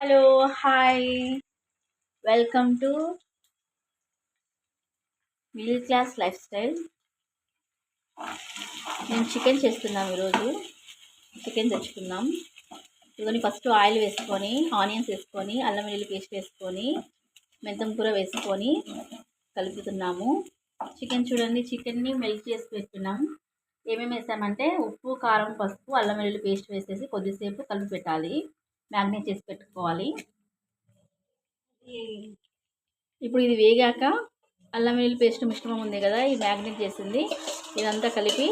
Hello hi welcome to middle class life style మేము chicken చేస్తున్నాం ఈరోజు. చికెన్ తెచ్చుకున్నాం. ఇదిగోని ఫస్ట్ ఆయిల్ వేసుకొని ఆనియన్స్ వేసుకొని అల్లం వెల్లుల్లి పేస్ట్ వేసుకొని మెంతం కూర వేసుకొని కలుపుతున్నాము. చికెన్ చూడండి చికెన్ని మెల్ట్ చేసి పెట్టుకున్నాం ఏమేమి వేసామంటే ఉప్పు కారం పసుపు అల్లం వెల్లుల్లి పేస్ట్ వేసేసి కొద్దిసేపు కలిపి పెట్టాలి. మ్యాగ్నేట్ చేసి పెట్టుకోవాలి. ఇప్పుడు ఇది వేగాక అల్లం వెల్లుల్లి పేస్ట్ మిశ్రమం ఉంది కదా ఈ మ్యాగ్నేట్ చేసింది. ఇదంతా కలిపి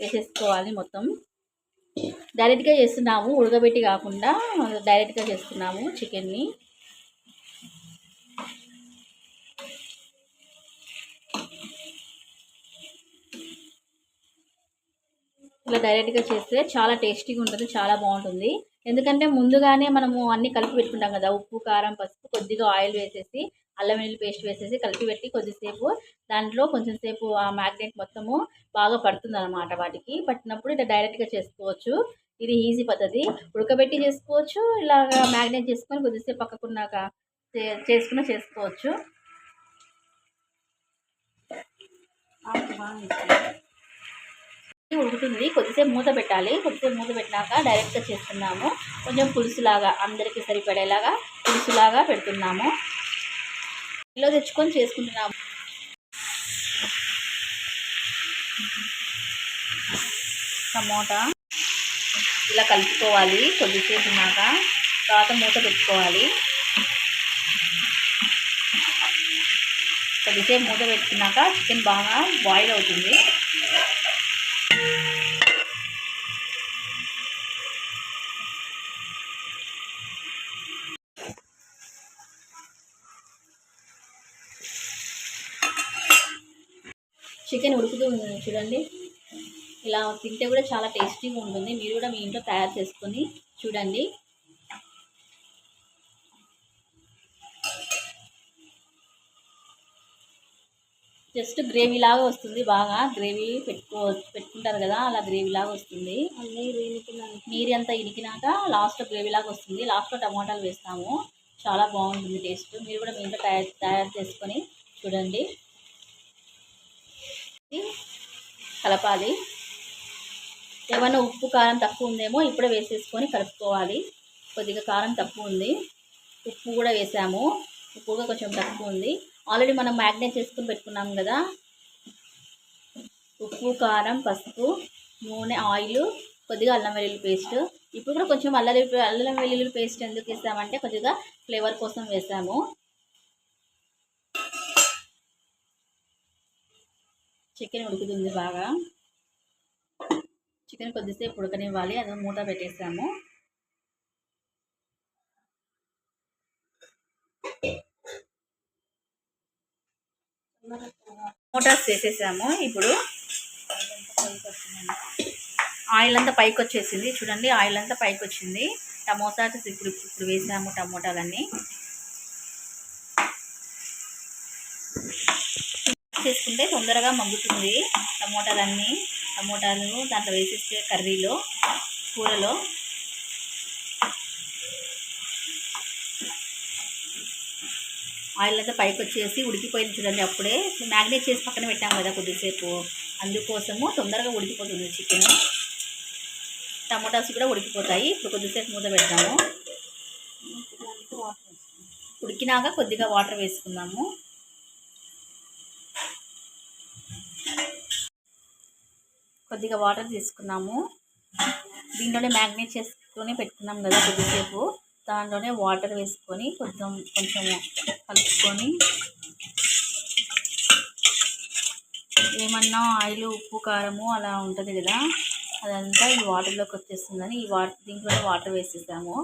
వేసేసుకోవాలి మొత్తం. డైరెక్ట్గా చేస్తున్నాము ఉడకబెట్టి కాకుండా డైరెక్ట్గా చేస్తున్నాము చికెన్ని. ఇలా డైరెక్ట్గా చేస్తే చాలా టేస్టీగా ఉంటుంది చాలా బాగుంటుంది. ఎందుకంటే ముందుగానే మనము అన్నీ కలిపి పెట్టుకుంటాం కదా ఉప్పు కారం పసుపు కొద్దిగా ఆయిల్ వేసేసి అల్లం వెల్లుల్లి పేస్ట్ వేసేసి కలిపి పెట్టి కొద్దిసేపు దాంట్లో కొంచెం సేపు ఆ మ్యాగ్నెట్ మొత్తము బాగా పడుతుంది అనమాట వాటికి. పట్టినప్పుడు ఇట్లా డైరెక్ట్గా చేసుకోవచ్చు. ఇది ఈజీ పద్ధతి. ఉడకబెట్టి చేసుకోవచ్చు ఇలాగా మ్యాగ్నెట్ చేసుకొని కొద్దిసేపు పక్కకున్నాక చేసుకున్న చేసుకోవచ్చు. ఉడుకుతుంది కొద్దిసేపు మూత పెట్టాలి. కొద్దిసేపు మూత పెట్టినాక డైరెక్ట్గా చేస్తున్నాము. కొంచెం పులుసులాగా అందరికీ సరిపడేలాగా పులుసులాగా పెడుతున్నాము. ఇంట్లో తెచ్చుకొని చేసుకుంటున్నాము. టమోటా ఇలా కలుపుకోవాలి. కొద్దిసేపు ఉన్నాక తర్వాత మూత పెట్టుకోవాలి. కొద్దిసేపు మూత పెట్టుకున్నాక చికెన్ బాగా బాయిల్ అవుతుంది. చికెన్ ఉడుకుతూ ఉంది చూడండి. ఇలా తింటే కూడా చాలా టేస్టీగా ఉంటుంది. మీరు కూడా మీ ఇంట్లో తయారు చేసుకొని చూడండి. జస్ట్ గ్రేవీ లాగా వస్తుంది బాగా. గ్రేవీ పెట్టుకో పెట్టుకుంటారు కదా అలా గ్రేవీ లాగా వస్తుంది. నీరు అంతా ఇనికినాక లాస్ట్లో గ్రేవీ లాగా వస్తుంది. లాస్ట్లో టమాటాలు వేస్తాము. చాలా బాగుంటుంది టేస్ట్. మీరు కూడా మీ ఇంట్లో తయారు తయారు చేసుకొని చూడండి. కలపాలి. ఏమైనా ఉప్పు కారం తక్కువ ఉందేమో ఇప్పుడే వేసేసుకొని కలుపుకోవాలి. కొద్దిగా కారం తక్కువ ఉంది ఉప్పు కూడా వేసాము. ఉప్పు కూడా కొంచెం తక్కువ ఉంది ఆల్రెడీ మనం మ్యాగ్నేట్ చేసుకుని పెట్టుకున్నాం కదా. ఉప్పు కారం పసుపు నూనె ఆయిల్ కొద్దిగా అల్లం వెల్లుల్లి పేస్ట్. ఇప్పుడు కూడా కొంచెం అల్లం అల్లం వెల్లుల్లి పేస్ట్ ఎందుకు వేసామంటే కొద్దిగా ఫ్లేవర్ కోసం వేసాము. చికెన్ ఉడుకుతుంది బాగా. చికెన్ కొద్దిసేపు ఉడకనివ్వాలి. అది మూత పెట్టేసాము. మోటార్స్ వేసేసాము ఇప్పుడు ఆయిల్ అంతా పైకి వచ్చేసింది చూడండి ఆయిల్ అంతా పైకి వచ్చింది టమోటాస్ ఇప్పుడు ఇప్పుడు వేసాము టమోటాలన్నీ. చేసుకుంటే తొందరగా మగ్గుతుంది టమోటాలన్నీ. టమోటాలు దాంట్లో వేసేస్తే కర్రీలో కూరలో. ఆయిల్ అంతా పైకి వచ్చేసి ఉడికిపోయింది చూడండి అప్పుడే. మ్యాగ్నేట్ చేసి పక్కన పెట్టాము కదా కొద్దిసేపు. అందుకోసము తొందరగా ఉడికిపోతుంది చికెన్. టమోటాస్ కూడా ఉడికిపోతాయి. ఇప్పుడు కొద్దిసేపు మూత పెడతాము ఉడికినాక కొద్దిగా వాటర్ వేసుకుందాము. కొద్దిగా వాటర్ తీసుకున్నాము. దీంట్లోనే మ్యాగ్నేట్ చేసుకొని పెట్టుకున్నాం కదా కొద్దిసేపు. దాంట్లోనే వాటర్ వేసుకొని కొంచెం కొంచెం కలుపుకొని ఏమన్నా ఆయిల్ ఉప్పు కారము అలా ఉంటుంది కదా అదంతా ఈ వాటర్లోకి వచ్చేస్తుందని ఈ వాటర్ దీంట్లోనే వాటర్ వేసేసాము.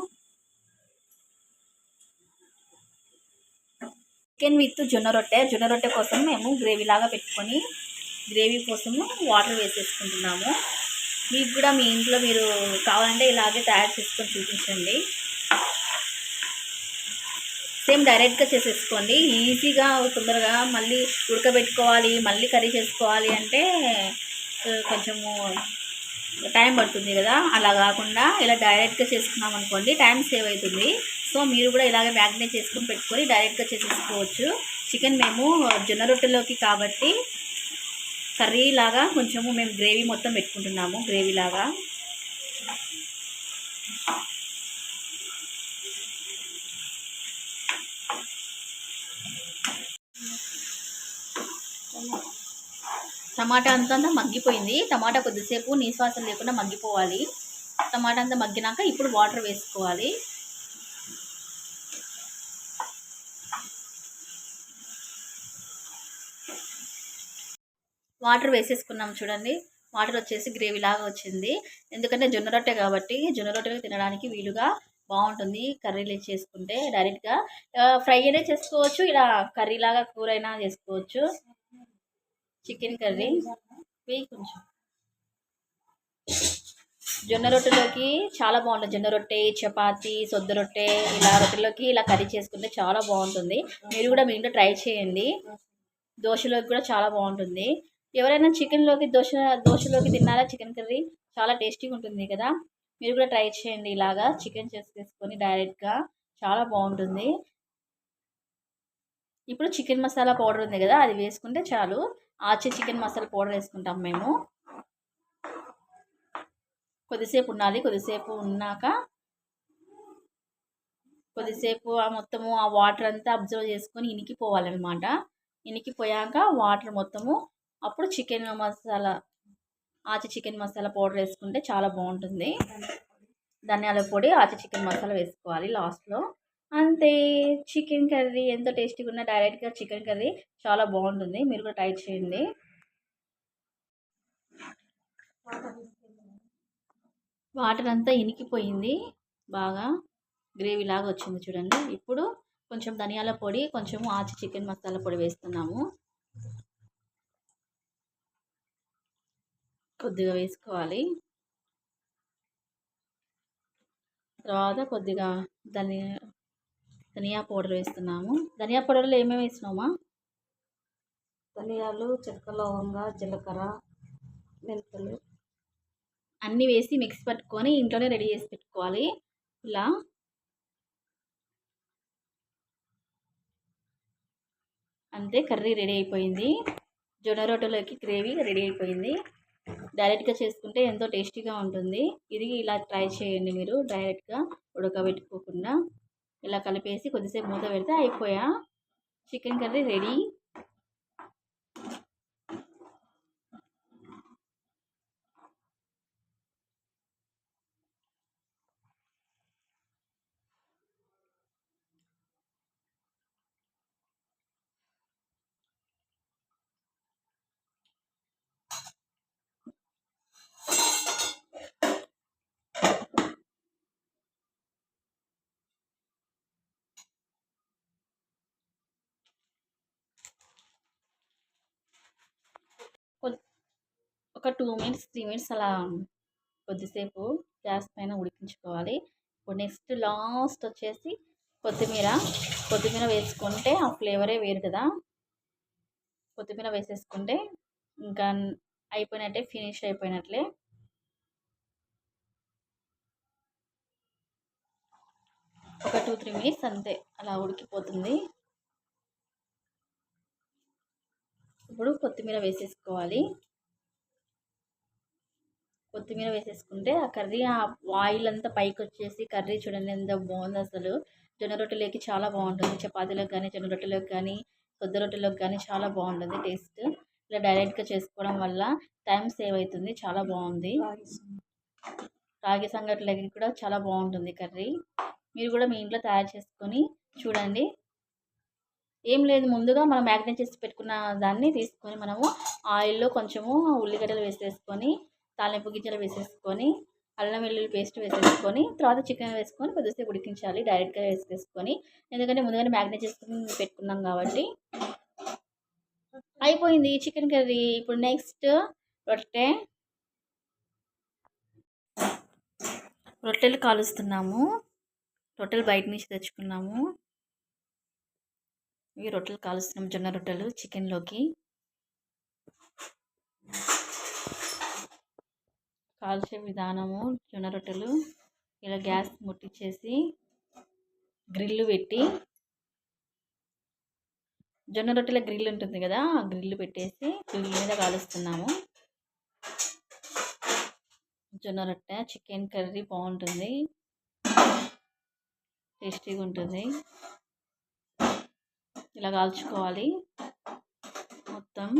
చికెన్ విత్ జొన్న రొట్టె. జొన్న రొట్టె కోసం మేము గ్రేవీ లాగా పెట్టుకొని గ్రేవీ కోసము వాటర్ వేసేసుకుంటున్నాము. మీకు కూడా మీ ఇంట్లో మీరు కావాలంటే ఇలాగే తయారు చేసుకొని చూపించండి. సేమ్ డైరెక్ట్గా చేసేసుకోండి. ఈజీగా తొందరగా మళ్ళీ ఉడకబెట్టుకోవాలి మళ్ళీ కర్రీ చేసుకోవాలి అంటే కొంచెము టైం పడుతుంది కదా. అలా కాకుండా ఇలా డైరెక్ట్గా చేసుకున్నాం అనుకోండి టైం సేవ్ అవుతుంది. సో మీరు కూడా ఇలాగే మ్యాగ్నేట్ చేసుకుని పెట్టుకొని డైరెక్ట్గా చేసేసుకోవచ్చు. చికెన్ మేము జొన్న రొట్టెలోకి కాబట్టి కర్రీ లాగా కొంచెము మేము గ్రేవీ మొత్తం పెట్టుకుంటున్నాము గ్రేవీ లాగా టమాటా అంతా అంతా మగ్గిపోయింది. టమాటా కొద్దిసేపు నీశ్వాసం లేకుండా మగ్గిపోవాలి. టమాటా అంతా మగ్గినాక ఇప్పుడు వాటర్ వేసుకోవాలి. వాటర్ వేసేసుకున్నాం చూడండి. వాటర్ వచ్చేసి గ్రేవీ లాగా వచ్చింది. ఎందుకంటే జొన్న రొట్టె కాబట్టి జొన్న రొట్టెలు తినడానికి వీలుగా బాగుంటుంది కర్రీలు చేసుకుంటే డైరెక్ట్గా ఫ్రై అయినా చేసుకోవచ్చు ఇలా కర్రీ లాగా కూర అయినా చేసుకోవచ్చు. చికెన్ కర్రీ వేయి కొంచెం. జొన్న రొట్టెలోకి చాలా బాగుంటుంది. జొన్న రొట్టె చపాతి సొద్ద రొట్టె ఇలా రొట్టెలోకి ఇలా కర్రీ చేసుకుంటే చాలా బాగుంటుంది. మీరు కూడా మీ ఇంట్లో ట్రై చేయండి. దోశలోకి కూడా చాలా బాగుంటుంది. ఎవరైనా చికెన్లోకి దోశ దోశలోకి తిన్నారా చికెన్ కర్రీ చాలా టేస్టీగా ఉంటుంది కదా. మీరు కూడా ట్రై చేయండి ఇలాగా చికెన్ చేసుకొని డైరెక్ట్గా చాలా బాగుంటుంది. ఇప్పుడు చికెన్ మసాలా పౌడర్ ఉంది కదా అది వేసుకుంటే చాలు. ఆచి చికెన్ మసాలా పౌడర్ వేసుకుంటాం మేము. కొద్దిసేపు ఉండాలి కొద్దిసేపు ఉన్నాక. కొద్దిసేపు ఆ మొత్తము ఆ వాటర్ అంతా అబ్జర్వ్ చేసుకొని ఇనికిపోవాలన్నమాట. ఇనికిపోయాక వాటర్ మొత్తము అప్పుడు చికెన్ మసాలా ఆచి చికెన్ మసాలా పౌడర్ వేసుకుంటే చాలా బాగుంటుంది. ధనియాల పొడి ఆచి చికెన్ మసాలా వేసుకోవాలి లాస్ట్లో. అంతే చికెన్ కర్రీ ఎంత టేస్టీగా ఉన్నా డైరెక్ట్గా చికెన్ కర్రీ చాలా బాగుంటుంది. మీరు కూడా ట్రై చేయండి. వాటర్ అంతా ఇనికిపోయింది బాగా. గ్రేవీ లాగా వచ్చింది చూడండి. ఇప్పుడు కొంచెం ధనియాల పొడి కొంచెం ఆచి చికెన్ మసాలా పొడి వేస్తున్నాము. కొద్దిగా వేసుకోవాలి. తర్వాత కొద్దిగా ధనియా ధనియా పౌడర్ వేస్తున్నాము. ధనియా పౌడర్లో ఏమేమి వేసినామా ధనియాలు చెక్క లవంగ జీలకర్ర మెంతులు. అన్నీ వేసి మిక్స్ పట్టుకొని ఇంట్లోనే రెడీ చేసి పెట్టుకోవాలి. ఇలా. అంతే కర్రీ రెడీ అయిపోయింది. జొన్న రొట్టెలోకి గ్రేవీ రెడీ అయిపోయింది. డైరెక్ట్గా చేసుకుంటే ఎంతో టేస్టీగా ఉంటుంది. ఇది ఇలా ట్రై చేయండి మీరు డైరెక్ట్గా ఉడకబెట్టుకోకుండా. ఇలా కలిపేసి కొద్దిసేపు మూత పెడితే అయిపోయా. Chicken curry ready. ఒక టూ మినిట్స్ త్రీ మినిట్స్ అలా కొద్దిసేపు గ్యాస్ పైన ఉడికించుకోవాలి. ఇప్పుడు నెక్స్ట్ లాస్ట్ వచ్చేసి కొత్తిమీర. కొత్తిమీర వేసుకుంటే ఆ ఫ్లేవరే వేరు కదా. కొత్తిమీర వేసేసుకుంటే ఇంకా అయిపోయినట్టే ఫినిష్ అయిపోయినట్లే. ఒక టూ త్రీ మినిట్స్ అంతే అలా ఉడికిపోతుంది. ఇప్పుడు కొత్తిమీర వేసేసుకోవాలి. కొత్తిమీర వేసేసుకుంటే ఆ కర్రీ ఆ ఆయిల్ అంతా పైకి వచ్చేసి కర్రీ చూడండి ఎంత బాగుంది అసలు. జొన్న రొట్టెలోకి చాలా బాగుంటుంది. చపాతీలోకి కానీ జొన్న రొట్టెలోకి కానీ కొద్ది రొట్టెలోకి కానీ చాలా బాగుంటుంది టేస్ట్. ఇలా డైరెక్ట్గా చేసుకోవడం వల్ల టైం సేవ్ అవుతుంది. చాలా బాగుంది. రాగి సంగట్లకి కూడా చాలా బాగుంటుంది కర్రీ. మీరు కూడా మీ ఇంట్లో తయారు చేసుకొని చూడండి. ఏం లేదు ముందుగా మనం మ్యాగ్నేట్ చేసి పెట్టుకున్న దాన్ని తీసుకొని మనము ఆయిల్లో కొంచెము ఉల్లిగడ్డలు వేసేసుకొని తాలింపు గింజలు వేసేసుకొని అల్లం వెల్లుల్లి పేస్ట్ వేసేసుకొని తర్వాత చికెన్ వేసుకొని కొద్దిసేపు ఉడికించాలి. డైరెక్ట్గా వేసేసుకొని ఎందుకంటే ముందుగానే మ్యాగ్నేట్ చేసుకుని పెట్టుకున్నాం కాబట్టి. అయిపోయింది చికెన్ కర్రీ. ఇప్పుడు నెక్స్ట్ రొట్టె. రొట్టెలు కాలుస్తున్నాము. రొట్టెలు బయట నుంచి తెచ్చుకున్నాము. ఇవి రొట్టెలు కాలుస్తున్నాం. జొన్న రొట్టెలు చికెన్లోకి. కాల్చే విధానము జొన్న రొట్టెలు ఇలా గ్యాస్ ముట్టించేసి గ్రిల్లు పెట్టి జొన్న రొట్టెల గ్రిల్ ఉంటుంది కదా ఆ గ్రిల్ పెట్టేసి గ్రిల్ మీద కాలుస్తున్నాము. జొన్న రొట్టె చికెన్ కర్రీ బాగుంటుంది. టేస్టీగా ఉంటుంది. ఇలా కాల్చుకోవాలి. మొత్తం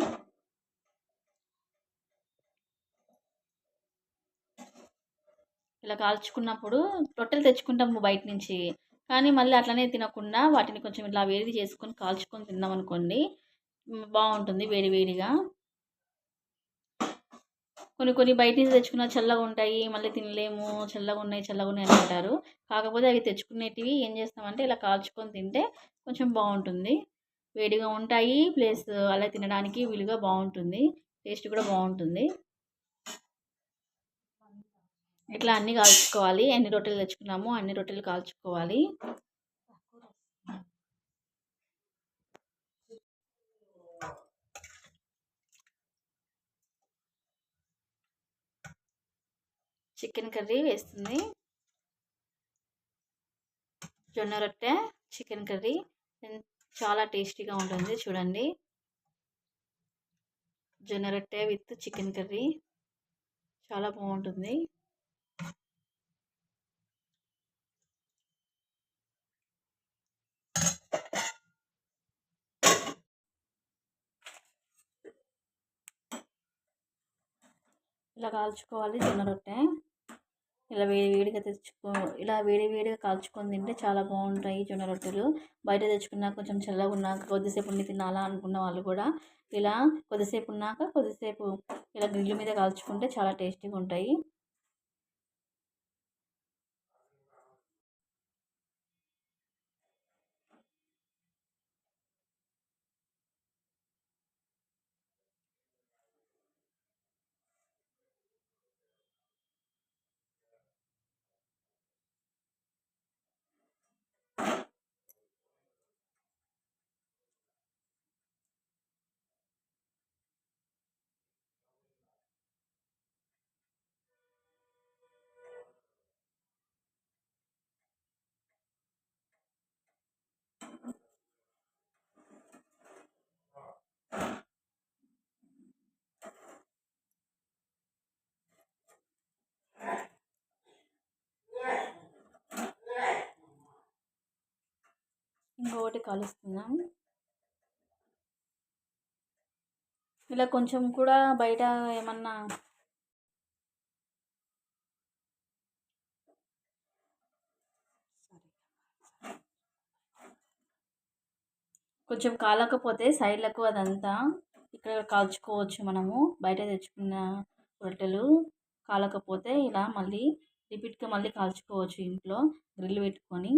ఇలా కాల్చుకున్నప్పుడు రొట్టెలు తెచ్చుకుంటాము బయట నుంచి. కానీ మళ్ళీ అట్లనే తినకుండా వాటిని కొంచెం ఇట్లా వేడి చేసుకొని కాల్చుకొని తిన్నాం అనుకోండి బాగుంటుంది వేడి వేడిగా. కొన్ని కొన్ని బయట నుంచి తెచ్చుకున్న చల్లగా ఉంటాయి మళ్ళీ తినలేము చల్లగా ఉన్నాయి చల్లగా ఉన్నాయి అని అంటారు. కాకపోతే అవి తెచ్చుకునేటివి ఏం చేస్తామంటే ఇలా కాల్చుకొని తింటే కొంచెం బాగుంటుంది. వేడిగా ఉంటాయి ప్లస్ అలా తినడానికి వీలుగా బాగుంటుంది టేస్ట్ కూడా బాగుంటుంది. ఇట్లా అన్నీ కాల్చుకోవాలి. ఎన్ని రొట్టెలు తెచ్చుకున్నామో అన్ని రొట్టెలు కాల్చుకోవాలి. చికెన్ కర్రీ వేస్తుంది. జొన్న రొట్టె చికెన్ కర్రీ. చాలా టేస్టీగా ఉంటుంది చూడండి. జొన్న రొట్టె విత్ చికెన్ కర్రీ. చాలా బాగుంటుంది. ఇలా కాల్చుకోవాలి జొన్న రొట్టె. ఇలా వేడి వేడిగా తెచ్చుకో ఇలా వేడి వేడిగా కాల్చుకొని తింటే చాలా బాగుంటాయి జొన్న రొట్టెలు. బయట తెచ్చుకున్నా కొంచెం చల్లగా ఉన్నాక కొద్దిసేపు ఉండి తినాలా అనుకున్న వాళ్ళు కూడా ఇలా కొద్దిసేపు ఉన్నాక కొద్దిసేపు ఇలా గ్రిల్ మీద కాల్చుకుంటే చాలా టేస్టీగా ఉంటాయి. ఇంకొకటి కలుస్తున్నాం. ఇలా కొంచెం కూడా బయట ఏమన్నా కొంచెం కాలకపోతే సైడ్లకు అదంతా ఇక్కడ కాల్చుకోవచ్చు మనము. బయట తెచ్చుకున్న రొట్టెలు కాలకపోతే ఇలా మళ్ళీ రిపీట్గా మళ్ళీ కాల్చుకోవచ్చు ఇంట్లో. గ్రిల్ పెట్టుకొని